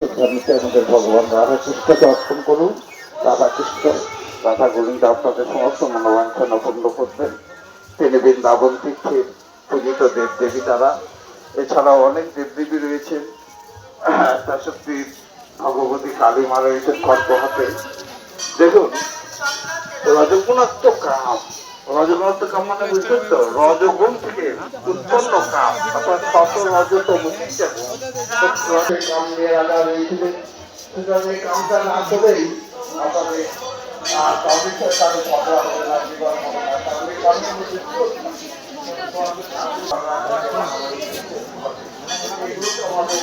আমাদের ভগবান রাধাকৃষ্ণকে অর্পণ করুন। রাধাকৃষ্ণ, রাধা গোবিন্দ আপনাদের সমস্ত মনোবাঞ্ছনা পূর্ণ করবেন। তিনি বৃন্দাবন তীর্থের পূজিত দেব দেবী তারা এছাড়াও অনেক দেবদেবী রয়েছেন। তা সত্যি ভগবতী কালী মা রয়েছেন খড়পহাতে দেখুন রজগুণাত্ম কাম রজগুণাত্ম কাম মানে বুঝছেন তো রজগুণ থেকে উৎপন্ন কাম অর্থাৎ শত রজের কাম নিয়ে রাজা রয়েছিলেন সুতরাং এই কামটা না করেই কামের সাথে তাদের ঝগড়া হবে না বিবাহ হবে না কামের হচ্ছে? আমাদের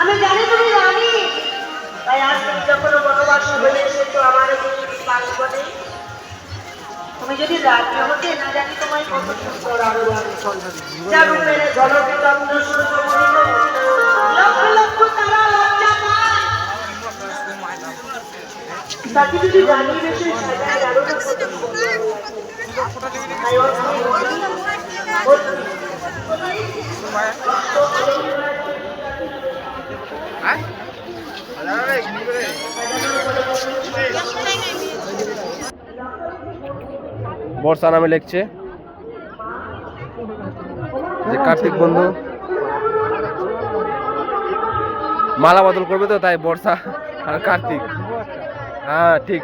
আমি জানি তুমি জানি তাই আজ তুমি যখন বনবাসী হয়ে এসেছ আমার তুমি যদি রাজি হতে না জানি তোমায় কত সুন্দর আরও লাগে যা রূপের ঝলকে চন্দ্র সূর্য লক্ষ লক্ষ তারা লজ্জা পায়। তাকে যদি জানিয়ে বেশি সাজায় আরও কত তাই ওর বর্ষা নামে লিখছে যে কার্তিক বন্ধু মালা বদল করবে তো, তাই বর্ষা আর কার্তিক। হ্যাঁ ঠিক।